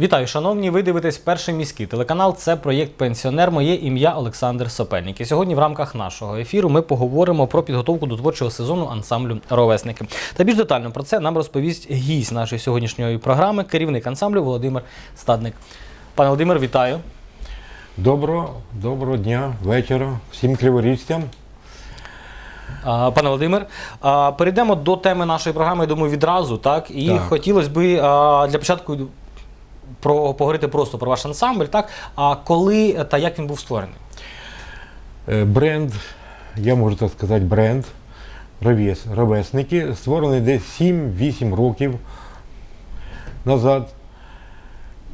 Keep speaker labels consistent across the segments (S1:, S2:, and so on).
S1: Вітаю, шановні. Ви дивитесь перший міський телеканал. Це проєкт Пенсіонер. Моє ім'я Олександр Сопельник. І сьогодні в рамках нашого ефіру ми поговоримо про підготовку до творчого сезону ансамблю Ровесники. Та більш детально про це нам розповість гість нашої сьогоднішньої програми, керівник ансамблю Володимир Стадник. Пане Володимир, вітаю.
S2: Доброго, доброго дня, вечора всім криворіжцям.
S1: Пане Володимир, перейдемо до теми нашої програми, я думаю, відразу. Так? І
S2: Так.
S1: хотілося б для початку про, поговорити просто про ваш ансамбль. Так? А коли та як він був створений?
S2: Е, Бренд, я можу так сказати, бренд «Ровес- ровесники, створений десь 7-8 років назад.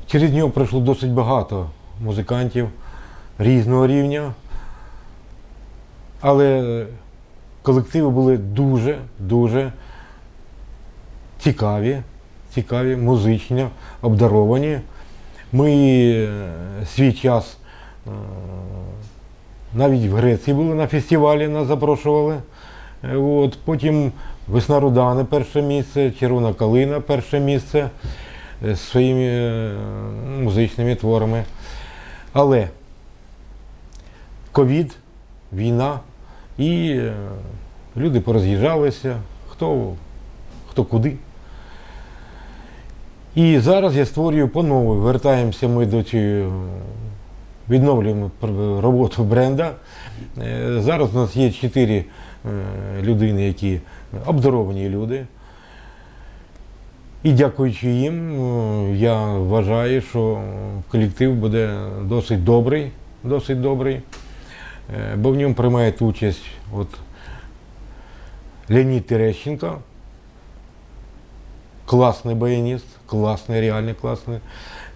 S2: Через нього пройшло досить багато музикантів різного рівня. Але колективи були дуже, дуже цікаві, цікаві, музично обдаровані. Ми е, свій час е, навіть в Греції були на фестивалі, нас запрошували. Е, От, потім Весна Рудани перше місце, Червона Калина перше місце з своїми музичними творами. Але ковід, війна, і люди пороз'їжджалися, хто, хто куди. І зараз я створюю по-новому. Вертаємося ми до цієї, відновлюємо роботу бренда. Е, Зараз у нас є чотири людини, які обдаровані люди. І дякуючи їм, я вважаю, що колектив буде досить добрий, досить добрий, Е, бо в ньому приймає участь от, Леонід Терещенко, класний баяніст, класний, реально класний.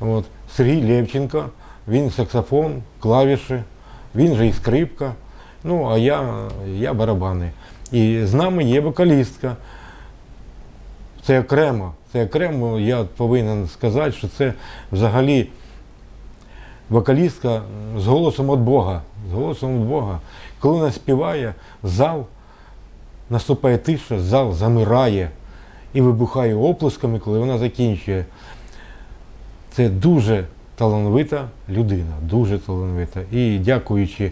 S2: От. Сергій Левченко, він саксофон, клавіші, він же і скрипка. Ну, а я, я барабани. І з нами є вокалістка. Це окремо. Це окремо, я повинен сказати, що це взагалі вокалістка з голосом від Бога. З голосом від Бога. Коли вона співає, зал наступає тиша, зал замирає і вибухає оплесками, коли вона закінчує. Це дуже талановита людина, дуже талановита. І дякуючи е,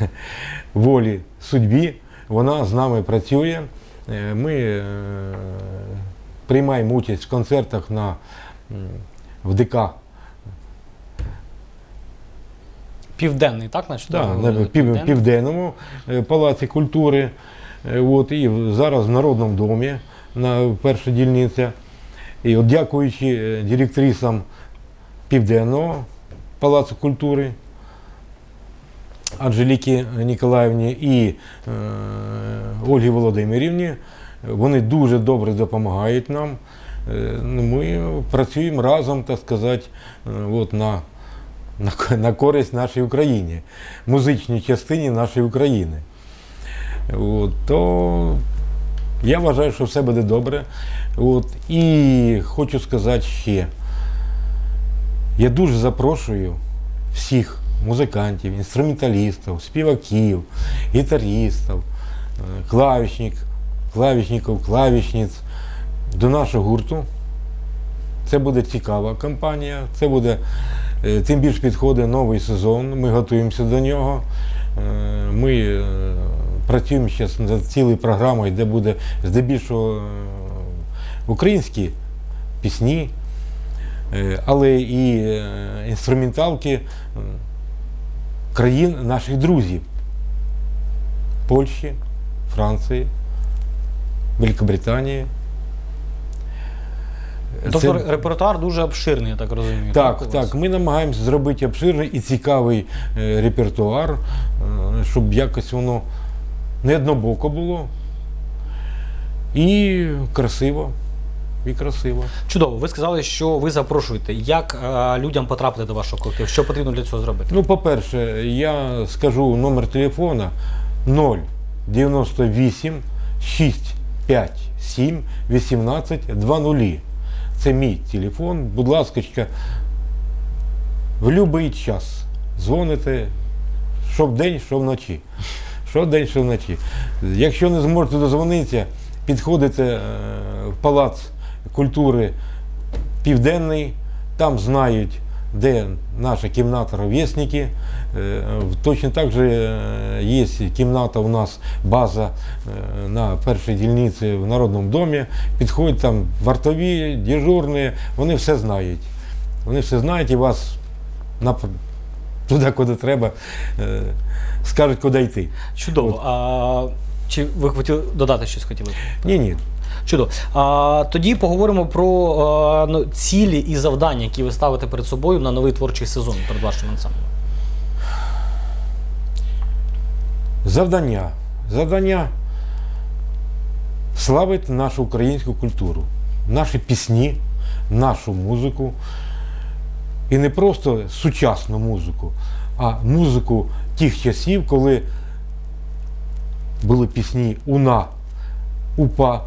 S2: волі судьбі, вона з нами працює. Е, Ми е, приймаємо участь в концертах на, в ДК
S1: Південний, так? Значить,
S2: Да, на південному е, палаці культури. Е, От, і зараз в Народному домі на перша дільниця. І от дякуючи е, директрисам Південного палацу культури Анжеліки Ніколаївні і е, Ольгі Володимирівні, вони дуже добре допомагають нам. Е, ну, Ми працюємо разом, так сказати, е, от на на, на користь нашій Україні, музичній частині нашої України. От, то я вважаю, що все буде добре. От, і хочу сказати ще, я дуже запрошую всіх музикантів, інструменталістів, співаків, гітаристів, е, клавішник, клавішників, клавішниць до нашого гурту. Це буде цікава кампанія, це буде е, тим більш підходить новий сезон. Ми готуємося до нього. Е, Ми працюємо зараз над цілою програмою, де буде здебільшого е, українські пісні, е, але і е, інструменталки країн наших друзів Польщі, Франції, Великобританії.
S1: Тобто
S2: Це-
S1: репертуар дуже обширний, я так розумію.
S2: так,
S1: вас?
S2: так. Ми намагаємося зробити обширний і цікавий репертуар, щоб якось воно не однобоко було. І красиво. І красиво.
S1: Чудово. Ви сказали, що ви запрошуєте. Як е, людям потрапити до вашого колективу? Що потрібно для цього зробити?
S2: Ну, по-перше, я скажу номер телефона 098 657 18 20. Це мій телефон. Будь ласка, в будь-який час дзвоните, що вдень, що вночі. Що вдень, що вночі. Якщо не зможете дозвонитися, підходите е, в палац культури Південний, там знають, де наша кімната ровесники. Е, Точно так же е, є кімната у нас, база на першій дільниці в Народному домі. Підходять там вартові, дежурні, вони все знають. Вони все знають і вас нап... туди, куди треба, е, скажуть, куди йти.
S1: Чудово. А, чи ви хотіли додати щось хотіли?
S2: Ні, ні.
S1: Чудово. А, тоді поговоримо про а, ну, цілі і завдання, які ви ставите перед собою на новий творчий сезон перед вашим ансамблем.
S2: Завдання. Завдання славити нашу українську культуру, наші пісні, нашу музику. І не просто сучасну музику, а музику тих часів, коли були пісні УНА, УПА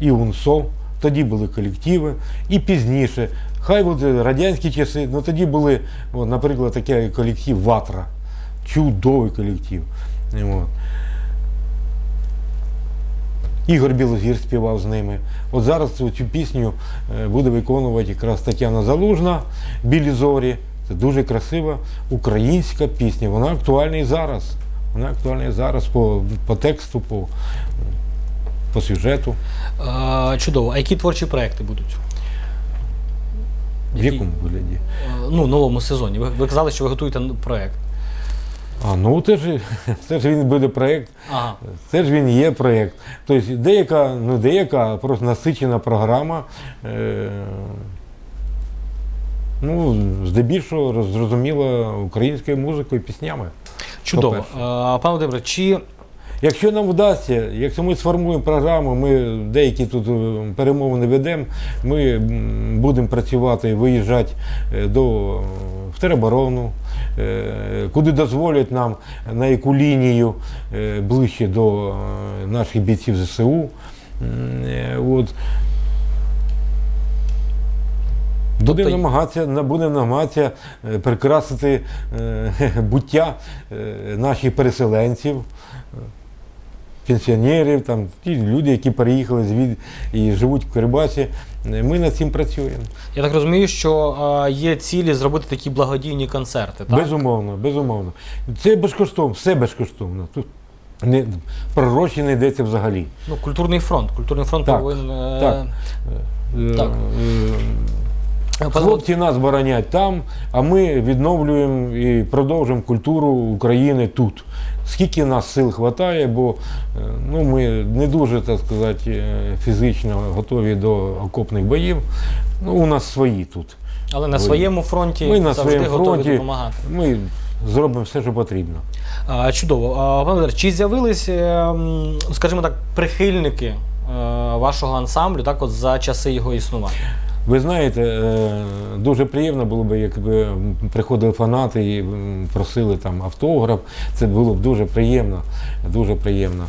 S2: і УНСО, тоді були колективи, і пізніше. Хай були радянські часи, але тоді були, наприклад, такий колектив Ватра. Чудовий колектив. Ігор Білозір співав з ними. От зараз цю, пісню е, буде виконувати якраз Тетяна Залужна Білі зорі. Це дуже красива українська пісня. Вона актуальна і зараз. Вона актуальна і зараз по, по тексту, по, по сюжету.
S1: А, чудово. А які творчі проекти будуть?
S2: В якому вигляді?
S1: Е, Ну, новому сезоні. Ви, ви казали, що ви готуєте проект.
S2: А, ну це ж, це ж він буде проєкт.
S1: Ага.
S2: Це ж він є проєкт. Тобто деяка, ну деяка просто насичена програма. Е, ну, здебільшого зрозуміла українською музикою і піснями.
S1: Чудово. А, пане Володимире, чи
S2: Якщо нам вдасться, якщо ми сформуємо програму, ми деякі тут е, перемовини ведемо, ми будемо працювати, виїжджати е, до е, в тероборону, е, куди дозволять нам на яку лінію е, ближче до е, наших бійців ЗСУ. Е, От. Будемо
S1: Тобто-
S2: намагатися, на- будемо намагатися е, прикрасити е, буття е, наших переселенців, е, пенсіонерів, там, ті люди, які переїхали звід і живуть в Кирибасі. Е, Ми над цим працюємо.
S1: я так розумію, що а, є цілі зробити такі благодійні концерти, так?
S2: Безумовно, безумовно. Це безкоштовно, все безкоштовно. Тут не, про гроші не йдеться взагалі.
S1: Ну, культурний фронт. Культурний фронт
S2: Так,
S1: повинен. е,
S2: так. Е,
S1: Так.
S2: е,
S1: пане
S2: Хлопці нас боронять там, а ми відновлюємо і продовжуємо культуру України тут. Скільки нас сил вистачає, бо е, ну, ми не дуже, так сказати, е, фізично готові до окопних боїв. Ну, у нас свої тут.
S1: Але на своєму фронті
S2: Ми на
S1: завжди
S2: своєму
S1: готові
S2: фронті.
S1: допомагати.
S2: Ми зробимо все, що потрібно.
S1: А, чудово. А, пане чи з'явились, е, скажімо так, прихильники е, вашого ансамблю так, от за часи його існування?
S2: Ви знаєте, е, дуже приємно було б, якби приходили фанати і просили там автограф. Це було б дуже приємно. Дуже приємно.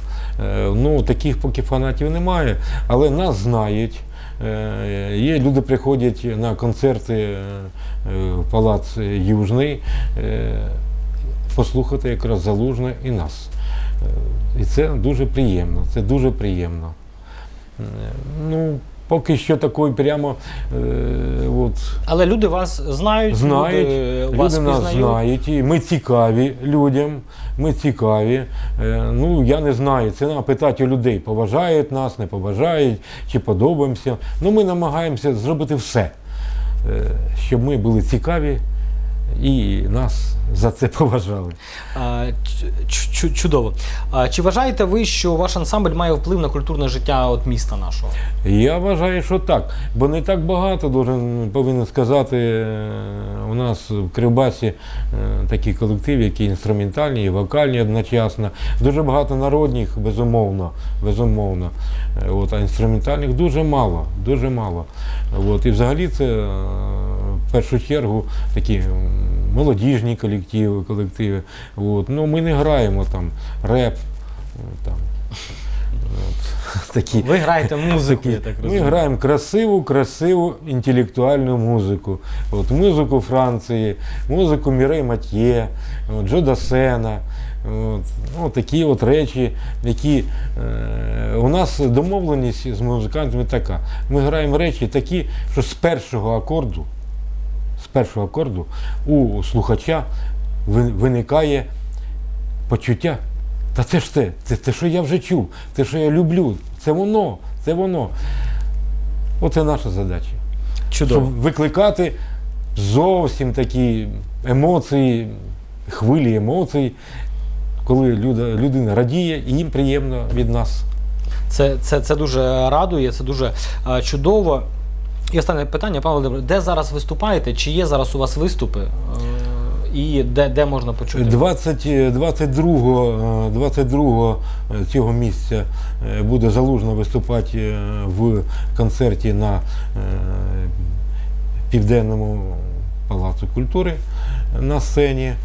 S2: Е, Ну, таких поки фанатів немає, але нас знають. Е, Є люди приходять на концерти в палац Южний послухати якраз залужне і нас. І це дуже приємно. Це дуже приємно. Ну, поки що такої прямо е, от,
S1: Але люди вас знають,
S2: знають,
S1: люди
S2: люди нас знають, і ми цікаві людям. Ми цікаві. Е, ну, я не знаю, це треба питати у людей, поважають нас, не поважають, чи подобаємося. Ну, ми намагаємося зробити все, е, щоб ми були цікаві і нас за це поважали.
S1: Чудово. Чи вважаєте ви, що ваш ансамбль має вплив на культурне життя от міста нашого?
S2: Я вважаю, що так, бо не так багато должен, повинен сказати. е, У нас в Кривбасі е, такі колективи, які інструментальні і вокальні одночасно. Дуже багато народних, безумовно, безумовно. Е, От, а інструментальних дуже мало, дуже мало. От, і взагалі це першу чергу такі молодіжні колективи, колективи. От. Ну, ми не граємо там реп. Там, от, такі.
S1: Ви граєте музику, я так
S2: Ми граємо красиву, красиву інтелектуальну музику. От музику Франції, музику Мірей Матьє, Джо Дасена. От, ну, такі от речі, які е, у нас домовленість з музикантами така. Ми граємо речі такі, що з першого акорду, першого акорду у слухача виникає почуття. Та це ж те, це те, що я вже чув, те, що я люблю, це воно, це воно. Оце наша задача.
S1: Чудово.
S2: Щоб викликати зовсім такі емоції, хвилі емоцій, коли люда, людина радіє і їм приємно від нас.
S1: Це, це, це дуже радує, це дуже е, чудово. І останнє питання, пане Володимире, де зараз виступаєте? Чи є зараз у вас виступи? Е, і де, де можна почути?
S2: 20, 22, 22 цього місяця е, буде залужно виступати е, в концерті на е, Південному палацу культури на сцені. Е,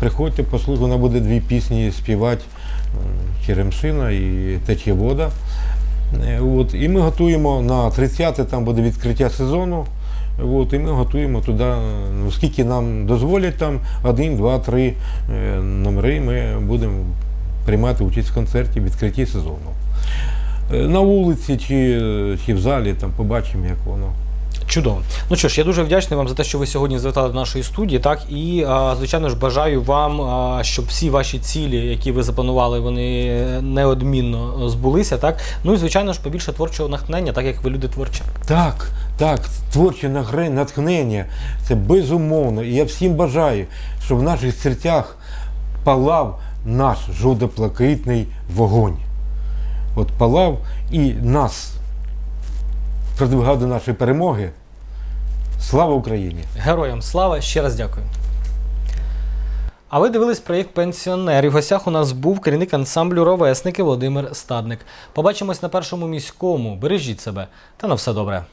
S2: Приходьте, послухайте, вона буде дві пісні співати е, Черемшина і Тече вода. Е, От, і ми готуємо на 30 там буде відкриття сезону. От, і ми готуємо туди, ну, скільки нам дозволять там, один, два, три е, номери ми будемо приймати участь в концерті в відкритті сезону. Е, На вулиці чи, чи в залі там побачимо, як воно.
S1: Чудово. Ну що ж, я дуже вдячний вам за те, що ви сьогодні завітали до нашої студії. Так і звичайно ж бажаю вам, щоб всі ваші цілі, які ви запланували, вони неодмінно збулися. Так, ну і звичайно ж побільше творчого натхнення, так як ви люди творчі.
S2: Так, так, творче натхнення це безумовно. І я всім бажаю, щоб в наших серцях палав наш жовто-блакитний вогонь. От палав і нас продвигав до нашої перемоги. Слава Україні!
S1: Героям слава! Ще раз дякую. А ви дивились проєкт Пенсіонер. І в гостях у нас був керівник ансамблю Ровесники Володимир Стадник. Побачимось на першому міському. Бережіть себе та на все добре.